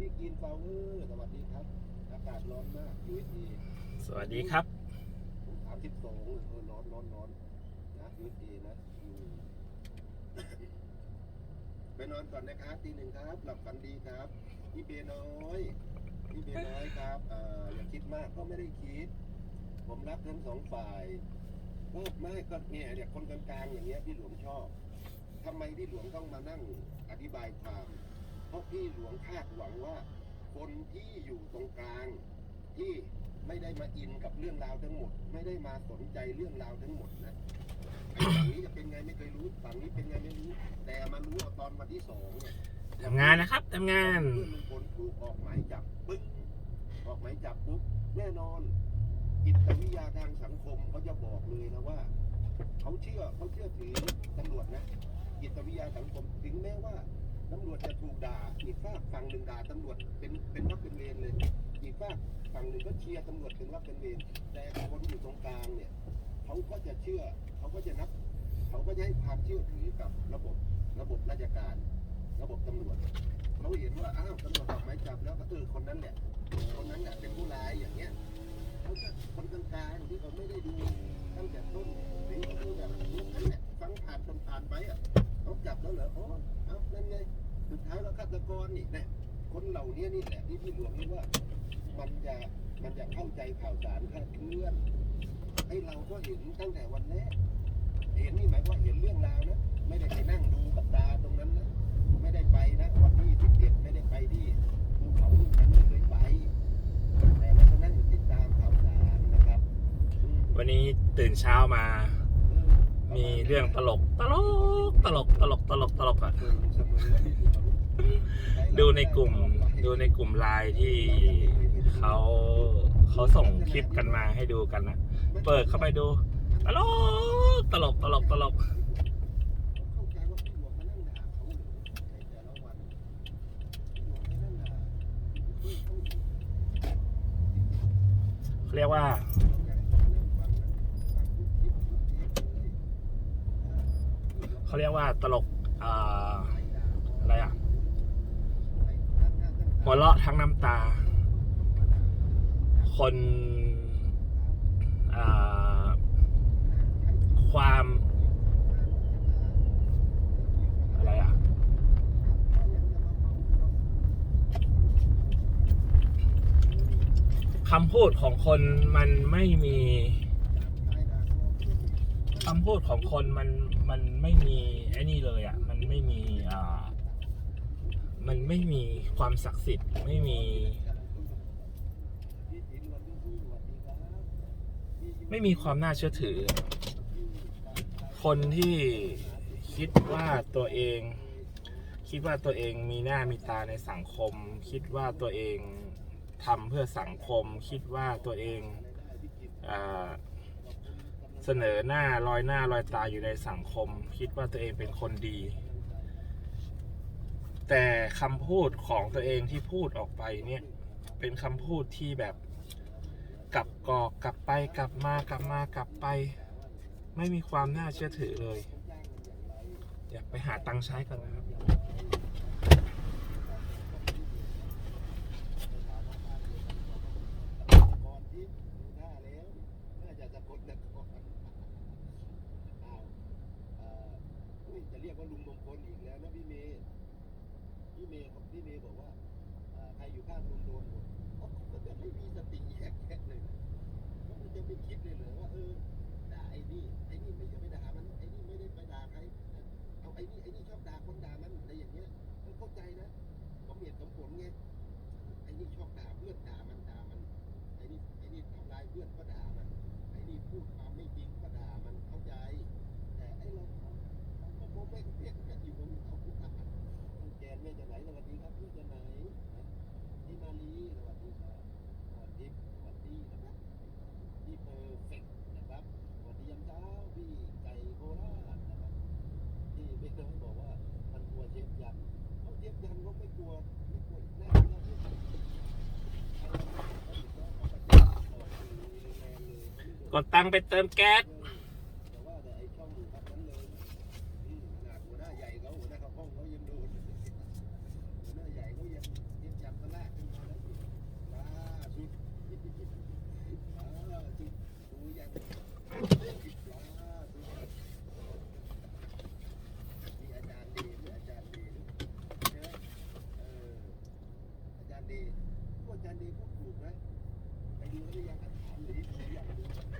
พี่กินฟลาวเวอร์สวัสดีครับ อากาศร้อนมาก USA สวัสดีครับ สามสิบสองเออร้อนร้อนร้อนนะ USA นะอืมไปนอนก่อนนะครับตีหนึ่งครับ หลับฝันดีครับ พี่เบน้อย พี่เบน้อยครับเอ่ออย่าคิดมากก็ไม่ได้คิด ผมรักทั้งสองฝ่ายก็ไม่ก็เนี่ยเนี่ยคนกลางๆอย่างเงี้ยพี่หลวงชอบทำไมพี่หลวงต้องมานั่งอธิบายความ เพราะพี่หลวงคาดหวังว่า คนที่อยู่ตรงกลาง ที่ไม่ได้มาอินกับเรื่องราวทั้งหมด ไม่ได้มาสนใจเรื่องราวทั้งหมดนะไอ้ฝั่งนี้จะเป็นไงไม่เคยรู้ฝั่งนี้เป็นไงไม่รู้ แต่มารู้เอาตอนวันที่สองเนี่ยทำงานนะครับทำงานเพื่อนลุงพลถูกออกหมายจับปึ้งออกหมายจับปุ๊บแน่นอนจิตวิทยาทางสังคมเขาจะบอกเลยนะว่าเขาเชื่อเขาเชื่อถือตำรวจนะจิตวิทยาสังคมถึงแม้ว่า ตำรวจจะถูกด่าอีกฝากฝั่งหนึ่งด่าตำรวจเป็นเป็นวักเป็นเวรเลย อีกฝากฝั่งหนึ่งก็เชียร์ตำรวจเป็นวักเป็นเวรแต่คนอยู่ตรงกลางเนี่ยเขาก็จะเชื่อเขาก็จะนับเขาก็จะให้ความเชื่อถือกับระบบระบบราชการ ระบบตำรวจเขาเห็นว่าอ้าวตำรวจออกหมายจับแล้วก็เออคนนั้นแหละคนนั้นแหละเป็นผู้ร้ายอย่างเงี้ย ตั้งแต่วันแรกเห็นนี่หมายว่าเห็นเรื่องราวนะ ไม่ได้ไปนั่งดูกับตาตรงนั้นนะ ไม่ได้ไปนะ วันที่สิบเอ็ดไม่ได้ไปที่ภูเขาลูกนั้นไม่เคยไป แต่ว่าจะนั่งติดตามข่าวสารนะครับอืมวันนี้ตื่นเช้ามาเออมีเรื่องตลกตลกตลกตลกตลกตลกอะเสมอเสมอดูในกลุ่มดูในกลุ่มไลน์ที่เขาเขาส่งคลิปกันมาให้ดูกันนะเปิดเข้าไปดู ตลกตลกตลกตลกเรียกว่าเขาเรียกว่าตลกอะไรอะหัวเราะทั้งน้ำตา คนอ่า ความ อะไรอะ คำพูดของคนมันไม่มีคำพูดของคนมันมันไม่มีไอ้นี่เลยอะ มันไม่มีอ่ามันไม่มีความศักดิ์สิทธิ์ไม่มี ไม่มีความน่าเชื่อถือ คนที่คิดว่าตัวเอง คิดว่าตัวเองมีหน้ามีตาในสังคม คิดว่าตัวเองทำเพื่อสังคม คิดว่าตัวเองอเสนอหน้าลอยหน้าลอยตาอยู่ในสังคม คิดว่าตัวเองเป็นคนดี แต่คำพูดของตัวเองที่พูดออกไปเนี่ยเป็นคำพูดที่แบบกลับกอกกลับไปกลับมากลับมากลับไป ไม่มีความน่าเชื่อถือเลย อยากไปหาตังค์ใช้ก่อนนะครับ กดตังไปเติมแก๊สดีพูดถูกนะไปดูแล้ยังถามหรือยัง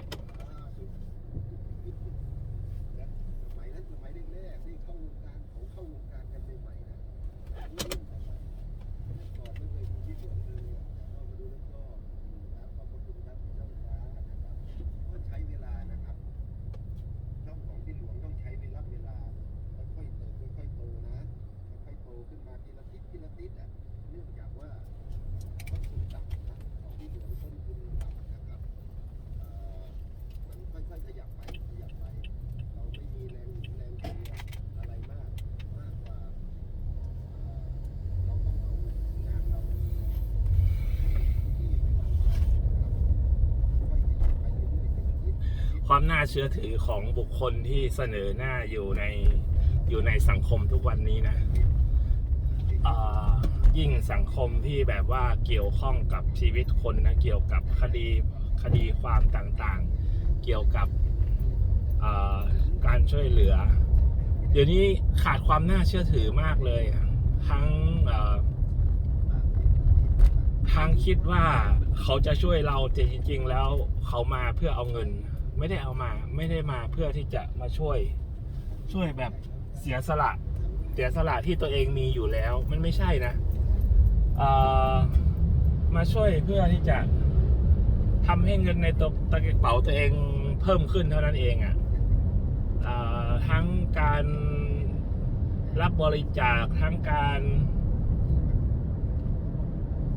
ความน่าเชื่อถือของบุคคลที่เสนอหน้าอยู่ในอยู่ในสังคมทุกวันนี้นะยิ่งสังคมที่แบบว่าเกี่ยวข้องกับชีวิตคนนะเกี่ยวกับคดีคดีความต่างๆ เกี่ยวกับการช่วยเหลือ เดี๋ยวนี้ขาดความน่าเชื่อถือมากเลย ทั้งทั้งคิดว่าเขาจะช่วยเราแต่จริง ๆ แล้วเขามาเพื่อเอาเงิน ไม่ได้เอามาไม่ได้มาเพื่อที่จะมาช่วยช่วยแบบเสียสละเสียสละที่ตัวเองมีอยู่แล้ว มันไม่ใช่นะมาช่วยเพื่อที่จะทำให้เงินในตัวตะกระเป๋าตัวเองเพิ่มขึ้นเท่านั้นเองอะ่ะทั้งการรับบริจาคทั้งการ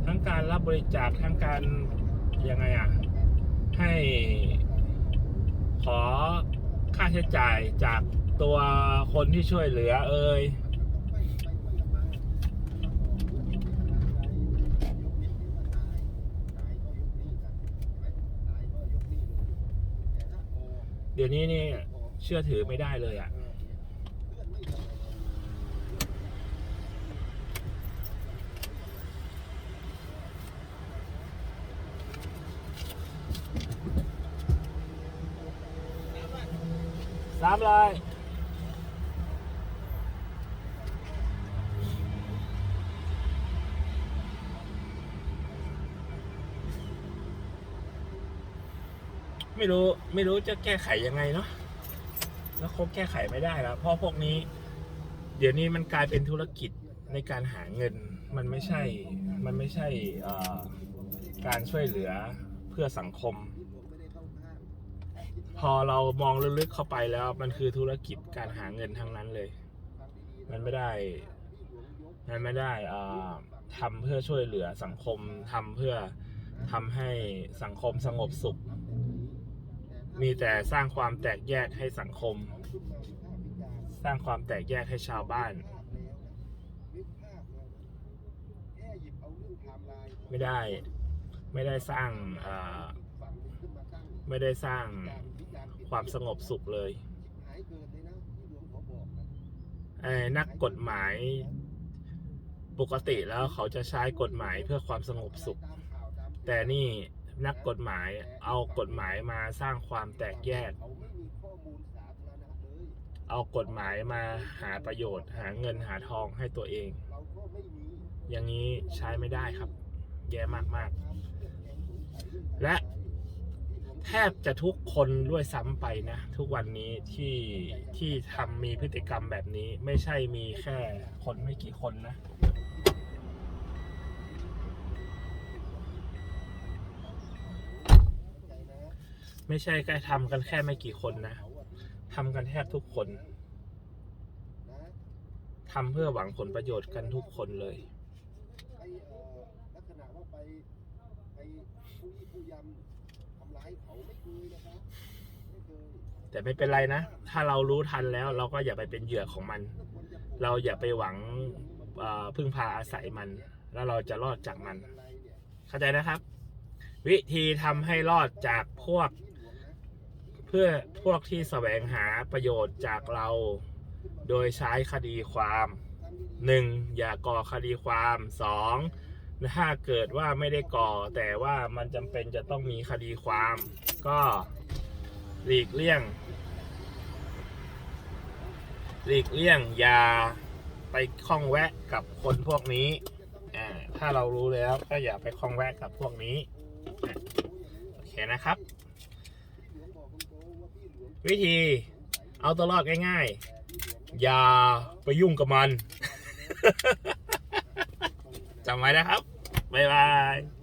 ทั้งการรับบริจาคทั้งการยังไงอะให้ ขอค่าใช้จ่ายจากตัวคนที่ช่วยเหลือเอ่ยเดี๋ยวนี้นี่เชื่อถือไม่ได้เลยอะ สามเลยไม่รู้ไม่รู้จะแก้ไขยังไงเนาะแล้วคงแก้ไขไม่ได้แล้วเพราะพวกนี้ เดี๋ยวนี้มันกลายเป็นธุรกิจในการหาเงินมันไม่ใช่ มันไม่ใช่การช่วยเหลือเพื่อสังคม อเรามองลึกๆเข้าไปแล้ว มันคือธุรกิจการหาเงินทั้งนั้นเลย มันไม่ได้ มันไม่ได้อ่าทำเพื่อช่วยเหลือสังคมทำเพื่อทำให้สังคมสงบสุข มีแต่สร้างความแตกแยกให้สังคม สร้างความแตกแยกให้ชาวบ้าน ไม่ได้ไม่ได้สร้างไม่ได้สร้าง ความสงบสุขเลยไอ้นักกฎหมายปกติแล้วเขาจะใช้กฎหมายเพื่อความสงบสุข แต่นี่นักกฎหมายเอากฎหมายมาสร้างความแตกแยก เอากฎหมายมาหาประโยชน์ หาเงินหาทองให้ตัวเอง อย่างนี้ใช้ไม่ได้ครับ แย่มากๆ และแท บจะทุกคนด้วยซ้ำไปนะ ทุกวันนี้ที่ที่ทำมีพฤติกรรมแบบนี้ ไม่ใช่มีแค่คนไม่กี่คนนะไม่ใช่แค่ทำกันแค่ไม่กี่คนนะทำกันแทบทุกคนทำเพื่อหวังผลประโยชน์กันทุกคนเลยลักษณะว่าไปไปผู้ยี่ผู้ยำำร้ายเขาไม่เคยนะครับไม่เคยแต่ไม่เป็นไรนะ ถ้าเรารู้ทันแล้วเราก็อย่าไปเป็นเหยื่อของมัน เราอย่าไปหวังเอ่อพึ่งพาอาศัยมัน แล้วเราจะรอดจากมัน อะไรเนี่ยเข้าใจนะครับ วิธีทำให้รอดจากพวก เพื่อพวกที่แสวงหาประโยชน์จากเรา โดยใช้คดีความหนึ่งอย่าก่อคดีความสอง ถ้าเกิดว่าไม่ได้ก่อ แต่ว่ามันจำเป็นจะต้องมีคดีความ ก็หลีกเลี่ยง หลีกเลี่ยงอย่าไปข้องแวะกับคนพวกนี้ถ้าถ้าเรารู้แล้วก็อย่าไปคล้องแวะกับพวกนี้ โอเคนะครับ วิธีเอาตัวรอดง่ายๆ อย่าไปยุ่งกับมันจำไว้นะครับ บ๊ายบาย